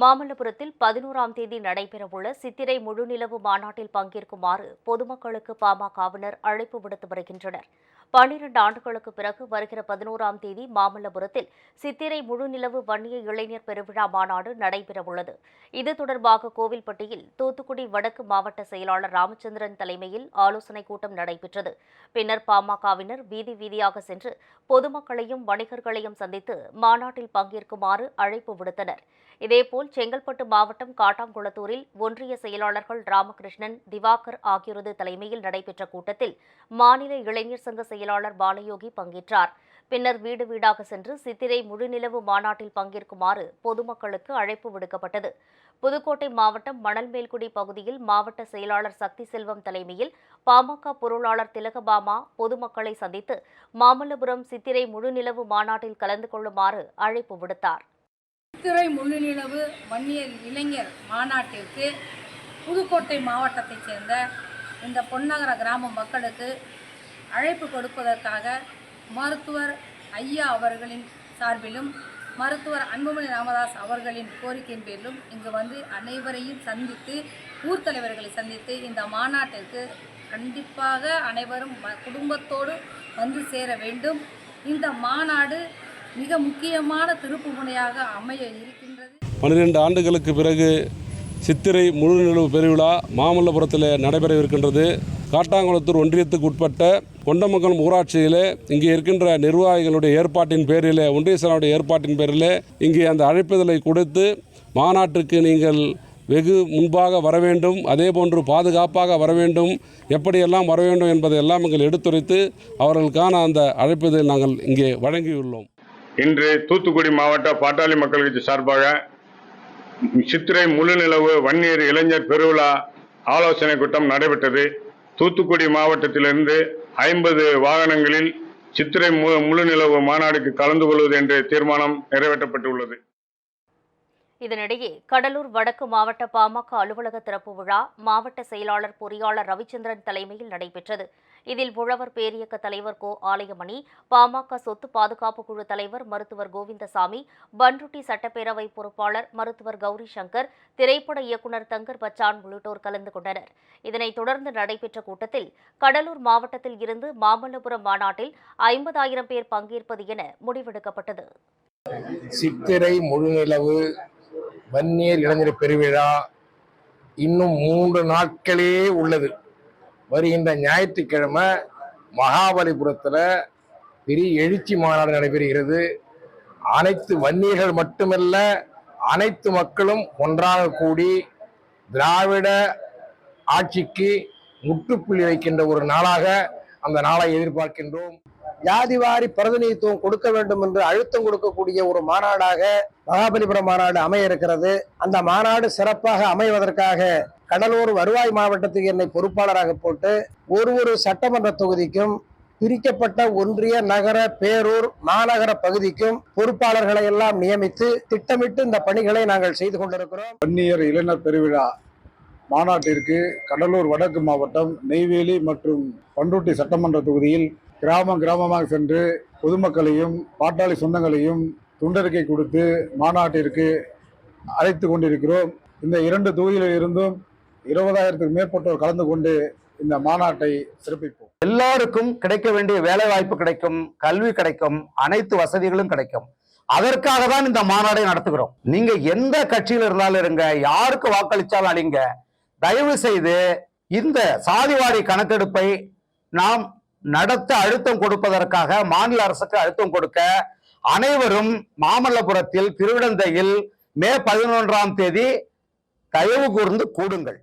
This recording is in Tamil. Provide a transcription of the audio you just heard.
மாமல்லபுரத்தில் பதினோராம் தேதி நடைபெறவுள்ள சித்திரை முழுநிலவு மாநாட்டில் பங்கேற்குமாறு பொதுமக்களுக்கு பாமகவினர் அழைப்பு விடுத்து வருகின்றனர். பன்னிரண்டு ஆண்டுகளுக்கு பிறகு வருகிற பதினோராம் தேதி மாமல்லபுரத்தில் சித்திரை முழுநிலவு வன்னிய இளைஞர் பெருவிழா மாநாடு நடைபெறவுள்ளது. இது தொடர்பாக கோவில்பட்டியில் தூத்துக்குடி வடக்கு மாவட்ட செயலாளர் ராமச்சந்திரன் தலைமையில் ஆலோசனைக் கூட்டம் நடைபெற்றது. பின்னர் பாமகவினர் வீதி வீதியாக சென்று பொதுமக்களையும் வணிகர்களையும் சந்தித்து மாநாட்டில் பங்கேற்குமாறு அழைப்பு விடுத்தனர். இதேபோல் செங்கல்பட்டு மாவட்டம் காட்டாங்குளத்தூரில் ஒன்றிய செயலாளர்கள் ராமகிருஷ்ணன் திவாகர் ஆகியோரது தலைமையில் நடைபெற்ற கூட்டத்தில் மாநில இளைஞர் சங்க செயலாளர் பாலயோகி பங்கேற்றார். பின்னர் வீடு வீடாக சென்று சித்திரை முழுநிலவு மாநாட்டில் பங்கேற்குமாறு பொதுமக்களுக்கு அழைப்பு விடுக்கப்பட்டது. புதுக்கோட்டை மாவட்டம் மணல்மேல்குடி பகுதியில் மாவட்ட செயலாளர் சக்தி செல்வம் தலைமையில் பாமக பொருளாளர் திலகபாமா பொதுமக்களை சந்தித்து மாமல்லபுரம் சித்திரை முழுநிலவு மாநாட்டில் கலந்து கொள்ளுமாறு அழைப்பு விடுத்தார். சித்திரை முழுநிலவு வன்னியர் இளைஞர் மாநாட்டிற்கு புதுக்கோட்டை மாவட்டத்தைச் சேர்ந்த இந்த பொன்னகர கிராம மக்களுக்கு அழைப்பு கொடுப்பதற்காக மருத்துவர் ஐயா அவர்களின் சார்பிலும் மருத்துவர் அன்புமணி ராமதாஸ் அவர்களின் கோரிக்கையின் பேரிலும் இங்கு வந்து அனைவரையும் சந்தித்து ஊர் தலைவர்களை சந்தித்து இந்த மாநாட்டிற்கு கண்டிப்பாக அனைவரும் ம- குடும்பத்தோடு வந்து சேர வேண்டும். இந்த மாநாடு மிக முக்கியமான திருப்பு முனையாக அமைய இருக்கின்றது. பன்னிரெண்டு ஆண்டுகளுக்கு பிறகு சித்திரை முழுநிலவு பெருவிழா மாமல்லபுரத்தில் நடைபெறவிருக்கின்றது. காட்டாங்குளத்தூர் ஒன்றியத்துக்கு உட்பட்ட கொண்டமங்கலம் ஊராட்சியிலே இங்கே இருக்கின்ற நிர்வாகிகளுடைய ஏற்பாட்டின் பேரில் ஒன்றிய ஏற்பாட்டின் பேரில் இங்கே அந்த அழைப்புதலை கொடுத்து மாநாட்டுக்கு நீங்கள் வெகு முன்பாக வர வேண்டும் அதே போன்று பாதுகாப்பாக வர வேண்டும் எப்படியெல்லாம் வர வேண்டும் என்பதை எல்லாம் எங்கள் எடுத்துரைத்து அவர்களுக்கான அந்த அழைப்பதை நாங்கள் இங்கே வழங்கியுள்ளோம். இன்று தூத்துக்குடி மாவட்ட பாட்டாளி மக்கள் கட்சி சார்பாக சித்திரை முழுநிலவு வன்னியர் இளைஞர் பெருவிழா ஆலோசனை கூட்டம் நடைபெற்றது. தூத்துக்குடி மாவட்டத்திலிருந்து ஐம்பது வாகனங்களில் சித்திரை முழு முழுநிலவு மாநாடுக்கு கலந்து கொள்வது என்ற தீர்மானம் நிறைவேற்றப்பட்டுள்ளது. இதனிடையே கடலூர் வடக்கு மாவட்ட பாமக அலுவலக திறப்பு விழா மாவட்ட செயலாளர் பொறியாளர் ரவிச்சந்திரன் தலைமையில் நடைபெற்றது. இதில் உழவர் பேரியக்க தலைவர் கோ. ஆலயமணி பாமக சொத்து பாதுகாப்பு குழு தலைவர் மருத்துவர் கோவிந்தசாமி பன்ருட்டி சட்டப்பேரவை பொறுப்பாளர் மருத்துவர் கௌரி சங்கர் திரைப்பட இயக்குநர் தங்கர் பச்சான் உள்ளிட்டோர் கலந்து கொண்டனர். இதனைத் தொடர்ந்து நடைபெற்ற கூட்டத்தில் கடலூர் மாவட்டத்தில் இருந்து மாமல்லபுரம் மாநாட்டில் ஐம்பதாயிரம் பேர் பங்கேற்பது என முடிவெடுக்கப்பட்டது. சித்திரை முழுநிலவு வன்னியர் இளைஞர் பெருவிழா இன்னும் மூன்று நாட்களே உள்ளது. வருகின்ற ஞாயிற்றுக்கிழமை மகாபலிபுரத்தில் பெரிய எழுச்சி மாநாடு நடைபெறுகிறது. அனைத்து வன்னியர்கள் மட்டுமல்ல அனைத்து மக்களும் ஒன்றாக கூடி திராவிட ஆட்சிக்கு முற்றுப்புள்ளி வைக்கின்ற ஒரு நாளாக அந்த நாளை எதிர்பார்க்கின்றோம். ஜாதிவாரி பிரதிநிதித்துவம் கொடுக்க வேண்டும் என்று அழுத்தம் கொடுக்கக்கூடிய ஒரு மாநாடாக மகாபலிபுரம் மாநாடு அமைய இருக்கிறது அந்த மாநாடு சிறப்பாக அமைவதற்காக கடலூர் வருவாய் மாவட்டத்துக்கு என்னை பொறுப்பாளராக போட்டு ஒரு ஒரு சட்டமன்ற தொகுதிக்கும் பிரிக்கப்பட்ட ஒன்றிய நகர பேரூர் மாநகர பகுதிக்கும் பொறுப்பாளர்களை எல்லாம் நியமித்து திட்டமிட்டு இந்த பணிகளை நாங்கள் செய்து கொண்டிருக்கிறோம். வன்னியர் இளைஞர் பெருவிழா மாநாட்டிற்கு கடலூர் வடக்கு மாவட்டம் நெய்வேலி மற்றும் பண்ருட்டி சட்டமன்ற தொகுதியில் கிராமம் கிராமமாக சென்று பொதுமக்களையும் பாட்டாளி சொந்தங்களையும் துண்டறிக்கை கொடுத்து மாநாட்டிற்கு அழைத்து கொண்டிருக்கிறோம். இந்த இரண்டு தொகுதிகளில் இருந்தும் இருபதாயிரத்துக்கு மேற்பட்டோர் கலந்து கொண்டு இந்த மாநாட்டை சிறப்பிப்போம். எல்லாருக்கும் கிடைக்க வேண்டிய வேலை வாய்ப்பு கிடைக்கும் கல்வி கிடைக்கும் அனைத்து வசதிகளும் கிடைக்கும். அதற்காக தான் இந்த மாநாடை நடத்துகிறோம். நீங்க எந்த கட்சியில் இருந்தாலும் இருங்க யாருக்கு வாக்களித்தாலும் அழிங்க. தயவு செய்து இந்த சாதிவாரி கணக்கெடுப்பை நாம் நடத்த அழுத்தம் கொடுப்பதற்காக மாநில அரசுக்கு அழுத்தம் கொடுக்க அனைவரும் மாமல்லபுரத்தில் திருவிடந்தையில் மே பதினொன்றாம் தேதி தயவு கூர்ந்து கூடுங்கள்.